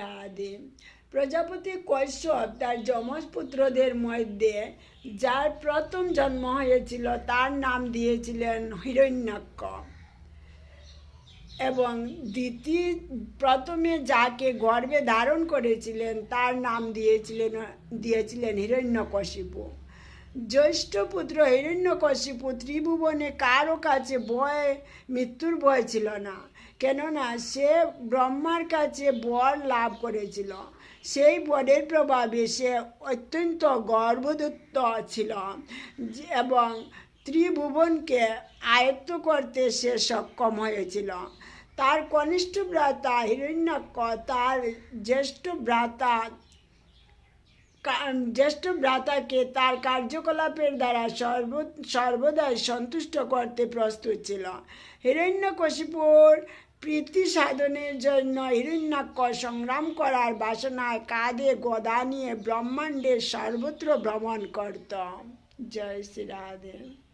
আদি। প্রজাপতি কৈশব তার যমজ পুত্রদের মধ্যে, যার প্রথম জন্ম হয়েছিল, তার নাম দিয়েছিলেন হিরণ্যাক্ষ। এবং দ্বিতীয়, প্রথমে যাকে গর্বে ধারণ করেছিলেন, তার নাম দিয়েছিলেন দিয়েছিলেন হিরণ্যকশিপু। জ্যৈষ্ঠ পুত্র হিরণ্যকশিপু ত্রিভুবনে কারও কাছে ভয়, মৃত্যুর ভয় ছিল না। কেননা সে ব্রহ্মার কাছে বর লাভ করেছিল। সেই বরের প্রভাবে সে অত্যন্ত গর্ভদত্ত ছিল এবং ত্রিভুবনকে আয়ত্ত করতে সে সক্ষম হয়েছিল। তার কনিষ্ঠ ভ্রাতা হিরণ্যাক্ষ তার জ্যেষ্ঠ ভ্রাতা জ্যেষ্ঠ ভ্রাতাকে তার কার্যকলাপের দ্বারা সর্ব সর্বদাই সন্তুষ্ট করতে প্রস্তুত ছিল। হিরণ্যকশিপুর প্রীতি সাধনের জন্য হিরণ্যাক্ষ সংগ্রাম করার বাসনায় কাঁধে গদা নিয়ে ব্রহ্মাণ্ডের সর্বত্র ভ্রমণ করত। জয় শ্রী রাধে।